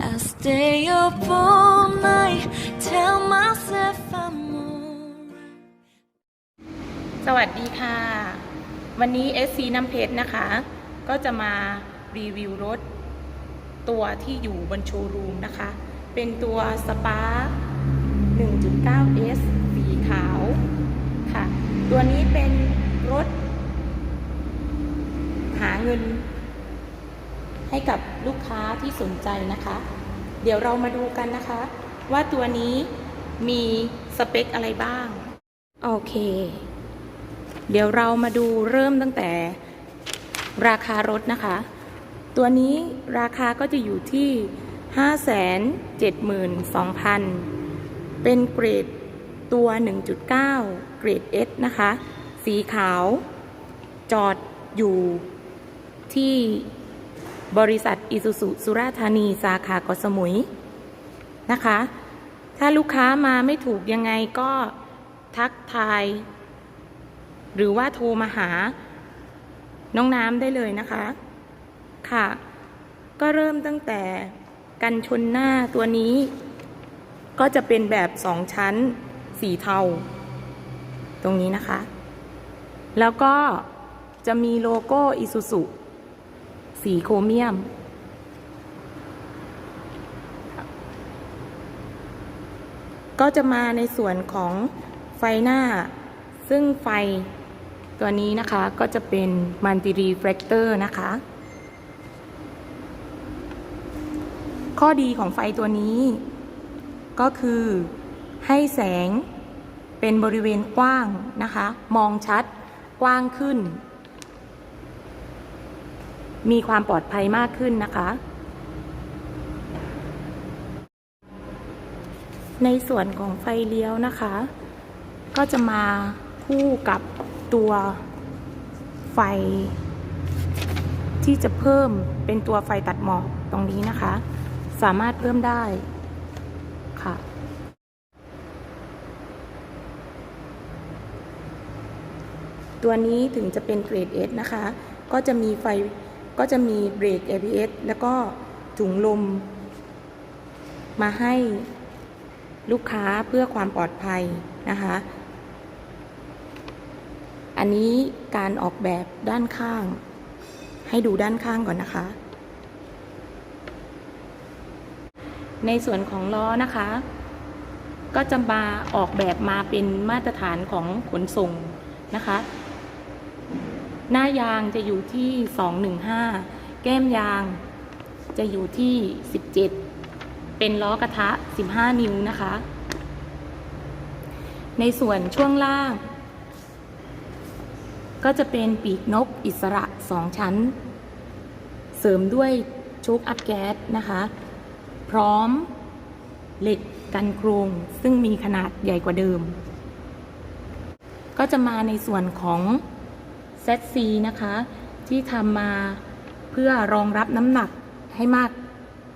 I stay up all night, tell myself I'm alright. สวัสดีค่ะ วันนี้ SC น้ำเพชรนะคะ ก็จะมารีวิวรถ ตัวที่อยู่บนโชว์รูมนะคะ เป็นตัวสปาร์1.9 S สีขาวค่ะ ตัวนี้เป็นรถ หาเงิน ให้กับลูกค้าที่สนใจนะคะ เดี๋ยวเรามาดูกันนะคะ ว่าตัวนี้มีสเปคอะไรบ้าง โอเค เดี๋ยวเรามาดูเริ่มตั้งแต่ราคารถนะคะ ตัวนี้ราคาก็จะอยู่ที่ 572,000 เป็นเกรดตัว 1.9 เกรด S นะคะ สีขาว จอดอยู่ที่ บริษัทอิสุสุสุราธานีสาขาเกาะสมุยนะคะ ถ้าลูกค้ามาไม่ถูกยังไงก็ทักทาย หรือว่าโทรมาหาน้องน้ำได้เลยนะคะ ค่ะ ก็เริ่มตั้งแต่กันชนหน้าตัวนี้ ก็จะเป็นแบบสองชั้นสีเทา ตรงนี้นะคะ แล้วก็จะมีโลโก้อิสุสุ สีโครเมียม ก็จะมาในส่วนของไฟหน้า ซึ่งไฟตัวนี้นะคะก็จะเป็นมัลติรีเฟลกเตอร์นะคะ ข้อดีของไฟตัวนี้ ก็คือให้แสงเป็นบริเวณกว้างนะคะ มองชัดกว้างขึ้น มีความปลอดภัยมากขึ้นนะคะ ในส่วนของไฟเลี้ยวนะคะ ก็จะมาคู่กับตัวไฟ ที่จะเพิ่มเป็นตัวไฟตัดหมอกตรงนี้นะคะ สามารถเพิ่มได้ค่ะตัวนี้ถึงจะเป็นเกรด S นะคะ ก็จะมีไฟ ก็จะมีเบรก ABS แล้วก็ถุงลม มาให้ลูกค้าเพื่อความปลอดภัยนะคะ อันนี้การออกแบบด้านข้าง ให้ดูด้านข้างก่อนนะคะ ในส่วนของล้อนะคะ ก็จะมาออกแบบมาเป็นมาตรฐานของขนส่งนะคะ หน้ายางจะอยู่ที่ 215 แก้มยางจะอยู่ที่ 17 เป็นล้อกระทะ 15 นิ้วนะคะ ในส่วนช่วงล่าง ก็จะเป็นปีกนกอิสระสองชั้น เสริมด้วยชุกอัพแก๊สนะคะ พร้อมเหล็กกันโครงซึ่งมีขนาดใหญ่กว่าเดิม ก็จะมาในส่วนของ เซตซีนะคะ ที่ทำมาเพื่อรองรับน้ำหนักให้มาก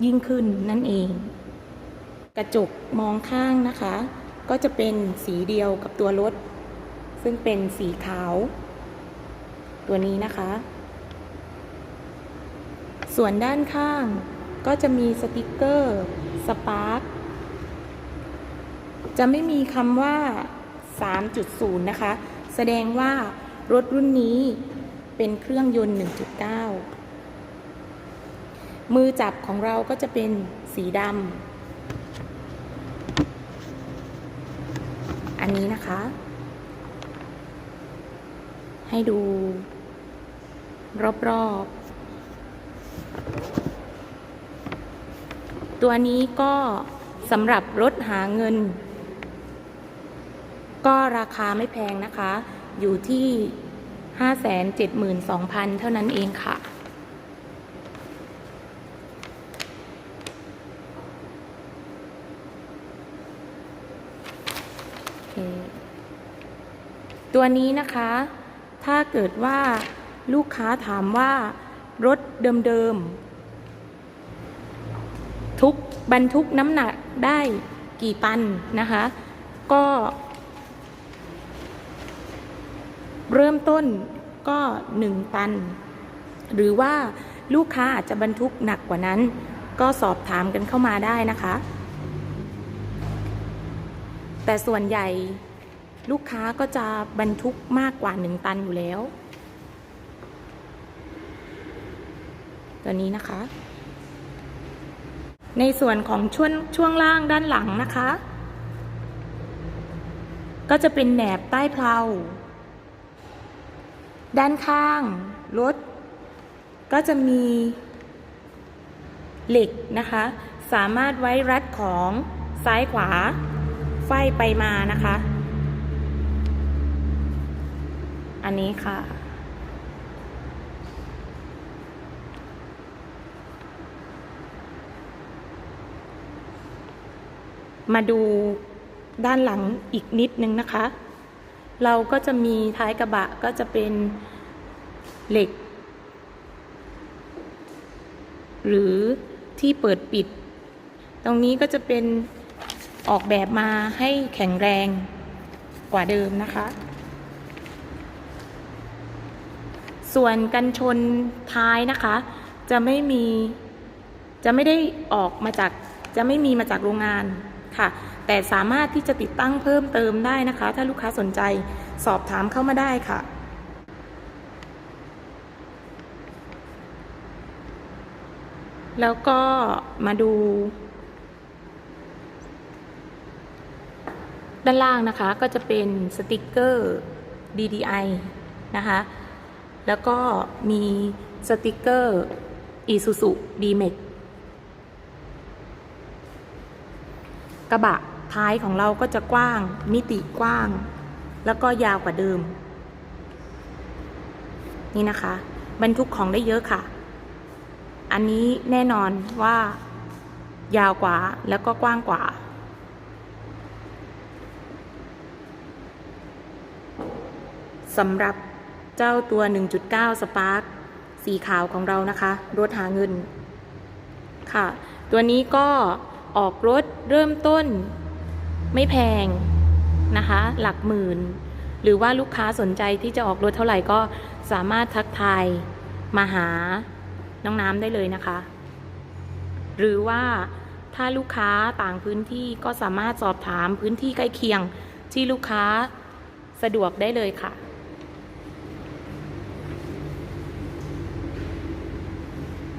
ยิ่งขึ้นนั่นเอง กระจกมองข้างนะคะ ก็จะเป็นสีเดียวกับตัวรถ ซึ่งเป็นสีขาว ตัวนี้นะคะ ส่วนด้านข้างก็จะมีสติกเกอร์สปาร์คจะไม่มีคำว่า 3.0 นะคะ แสดงว่า รถรุ่นนี้เป็นเครื่องยนต์ 1.9 มือจับของเราก็จะเป็นสีดำ อันนี้นะคะ ให้ดู รอบๆ ตัวนี้ก็สำหรับรถหาเงิน ก็ราคาไม่แพงนะคะ อยู่ที่ 572,000 เท่านั้นเองค่ะ ตัวนี้นะคะ ถ้าเกิดว่าลูกค้าถามว่ารถเดิมๆ ทุกบรรทุกน้ำหนักได้กี่ตันนะคะ ก็ เริ่มต้นก็ 1 ตัน หรือว่าลูกค้าอาจจะบรรทุกหนักกว่านั้น ก็สอบถามกันเข้ามาได้นะคะ แต่ส่วนใหญ่ลูกค้าก็จะบรรทุกมากกว่า 1 ตันอยู่แล้ว ตัวนี้นะคะ ในส่วนของช่วงช่วงล่างด้านหลังนะคะ ก็จะเป็นแหนบใต้เพลา ด้านข้างรถก็จะมีเหล็กนะคะ สามารถไว้รัดของซ้ายขวาไฟไปมานะคะ อันนี้ค่ะ มาดูด้านหลังอีกนิดนึงนะคะ เราก็จะมีท้ายกระบะก็จะเป็นเหล็ก หรือที่เปิดปิด ตรงนี้ก็จะเป็นออกแบบมาให้แข็งแรงกว่าเดิมนะคะ ส่วนกันชนท้ายนะคะ จะไม่มีจะไม่ได้ออกมาจากจะไม่มีมาจากโรงงานค่ะ แต่สามารถที่จะติดตั้งเพิ่มเติมได้นะคะ ถ้าลูกค้าสนใจสอบถามเข้ามาได้ค่ะแล้วก็มาดู ด้านล่างนะคะก็จะเป็นสติกเกอร์ DDI นะคะ แล้วก็มีสติกเกอร์ Isuzu D-Max กระบะ ท้ายของเราก็จะกว้าง มิติกว้าง แล้วก็ยาวกว่าเดิม นี่นะคะ บรรทุกของได้เยอะค่ะ อันนี้แน่นอนว่ายาวกว่าแล้วก็กว้างกว่า สำหรับเจ้าตัว 1.9 Spark สีขาวของเรานะคะ รถหาเงิน ค่ะ ตัวนี้ก็ออกรถเริ่มต้น ไม่แพงนะคะ หลักหมื่น หรือว่าลูกค้าสนใจที่จะออกรถเท่าไหร่ก็สามารถทักทายมาหาน้องน้ำได้เลยนะคะ หรือว่าถ้าลูกค้าต่างพื้นที่ก็สามารถสอบถามพื้นที่ใกล้เคียงที่ลูกค้าสะดวกได้เลยค่ะ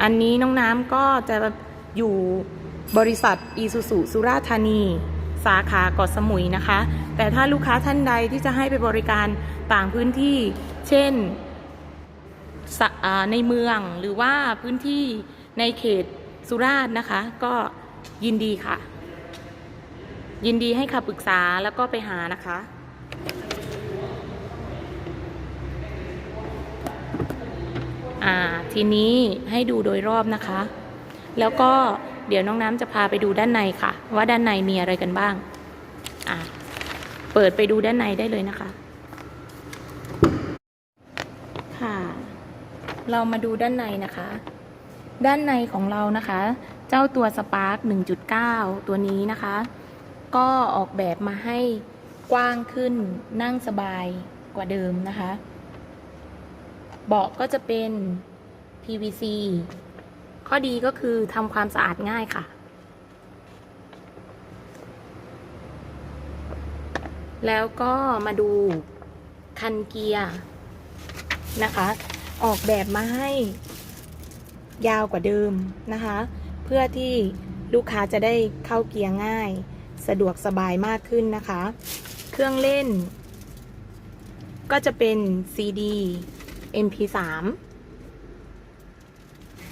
อันนี้น้องน้ำก็จะอยู่บริษัทอีซูซูสุราธานี สาขาเกาะสมุยนะคะ แต่ถ้าลูกค้าท่านใดที่จะให้ไปบริการต่างพื้นที่ เช่นในเมืองหรือว่าพื้นที่ในเขตสุราษฎร์นะคะ ก็ยินดีค่ะ ยินดีให้คำปรึกษาแล้วก็ไปหานะคะทีนี้ให้ดูโดยรอบนะคะ แล้วก็ เดี๋ยวน้องน้ำจะพาไปดูด้านในค่ะ ว่าด้านในมีอะไรกันบ้าง อ่าเปิดไปดูด้านในได้เลยนะคะ ค่ะ เรามาดูด้านในนะคะ ด้านในของเรานะคะ เจ้าตัวสปาร์ค1.9 ตัวนี้นะคะ ก็ออกแบบมาให้กว้างขึ้นนั่งสบายกว่าเดิมนะคะ เบาะก็จะเป็น PVC ข้อดีก็คือทำความสะอาดง่ายค่ะ แล้วก็มาดูคันเกียร์นะคะ ออกแบบมาให้ยาวกว่าเดิมนะคะ เพื่อที่ลูกค้าจะได้เข้าเกียร์ง่าย สะดวกสบายมากขึ้นนะคะ เครื่องเล่น ก็จะเป็น CD MP3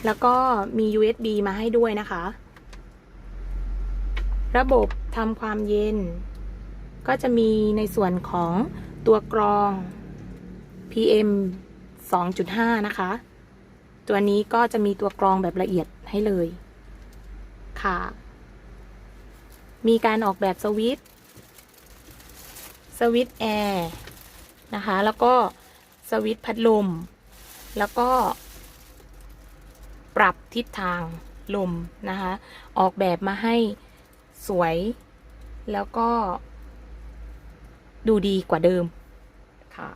แล้วก็มี USB มาให้ด้วยนะคะ ระบบทำความเย็น ก็จะมีในส่วนของตัวกรอง PM 2.5 นะคะ ตัวนี้ก็จะมีตัวกรองแบบละเอียดให้เลยค่ะ มีการออกแบบสวิตช์สวิตช์แอร์นะคะ แล้วก็สวิตช์พัดลม แล้วก็ ปรับทิศทางลมนะคะ ออกแบบมาให้สวยแล้วก็ ดูดีกว่าเดิมค่ะ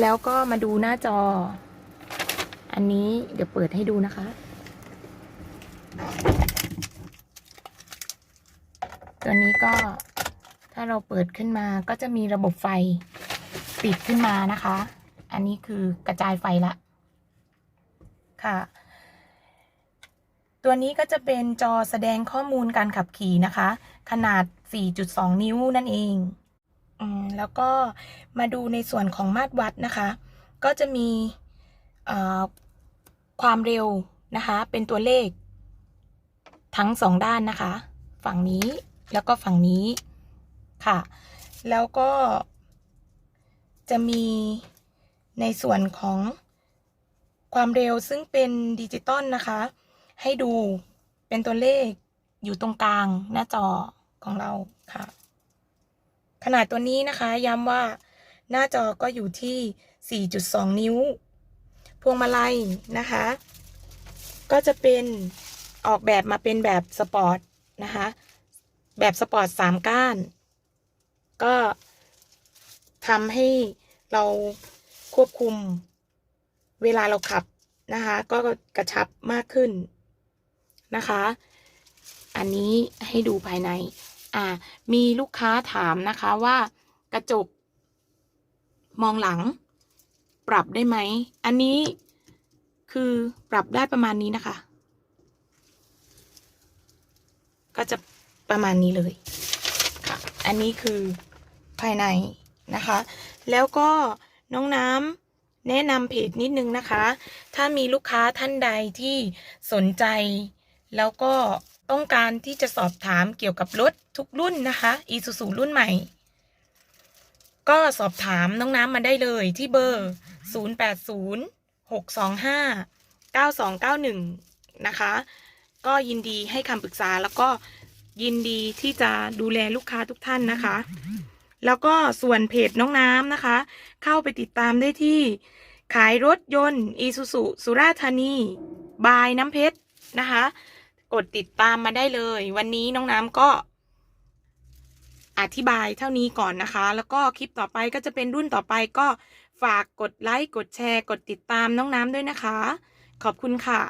แล้วก็มาดูหน้าจอ อันนี้เดี๋ยวเปิดให้ดูนะคะ ตัวนี้ก็ถ้าเราเปิดขึ้นมาก็จะมีระบบไฟ ติดขึ้นมานะคะ อันนี้คือกระจายไฟละ ค่ะ ตัวนี้ก็จะเป็นจอแสดงข้อมูลการขับขี่นะคะ ขนาด 4.2 นิ้วนั่นเองอืมแล้วก็มาดูในส่วนของมาตรวัดนะคะ ก็จะมีอ่อความเร็วนะคะ เป็นตัวเลข ทั้งสองด้านนะคะ ฝั่งนี้แล้วก็ฝั่งนี้ค่ะ แล้วก็ จะมีในส่วนของความเร็วซึ่งเป็นดิจิตอลนะคะ ให้ดูเป็นตัวเลขอยู่ตรงกลางหน้าจอของเราค่ะ ขนาดตัวนี้นะคะย้ำว่าหน้าจอก็อยู่ที่ 4.2 นิ้ว พวงมาลัยนะคะ ก็จะเป็นออกแบบมาเป็นแบบสปอร์ตนะคะ แบบสปอร์ตสามก้าน ก็ ทำให้เราควบคุมเวลาเราขับนะคะ ก็กระชับมากขึ้นนะคะ อันนี้ให้ดูภายใน อ่า มีลูกค้าถามนะคะว่ากระจก มองหลัง ปรับได้ไหม อันนี้คือปรับได้ประมาณนี้นะคะ ก็จะประมาณนี้เลย ค่ะ อันนี้คือภายใน นะคะ แล้วก็น้องน้ำแนะนำเพจนิดนึงนะคะ ถ้ามีลูกค้าท่านใดที่สนใจ แล้วก็ต้องการที่จะสอบถามเกี่ยวกับรถทุกรุ่นนะคะ Isuzu รุ่นใหม่ ก็สอบถามน้องน้ำมาได้เลยที่เบอร์ 080 625 9291 นะคะ ก็ยินดีให้คำปรึกษาแล้วก็ยินดีที่จะดูแลลูกค้าทุกท่านนะคะ แล้วก็ส่วนเพจน้องน้ำนะคะ เข้าไปติดตามได้ที่ ขายรถยนต์ Isuzu สุราษฎร์ธานี บายน้ำเพชรนะคะ กดติดตามมาได้เลย วันนี้น้องน้ำก็ อธิบายเท่านี้ก่อนนะคะ แล้วก็คลิปต่อไปก็จะเป็นรุ่นต่อไปก็ฝากกดไลค์ กดแชร์ กดติดตามน้องน้ำด้วยนะคะ ขอบคุณค่ะ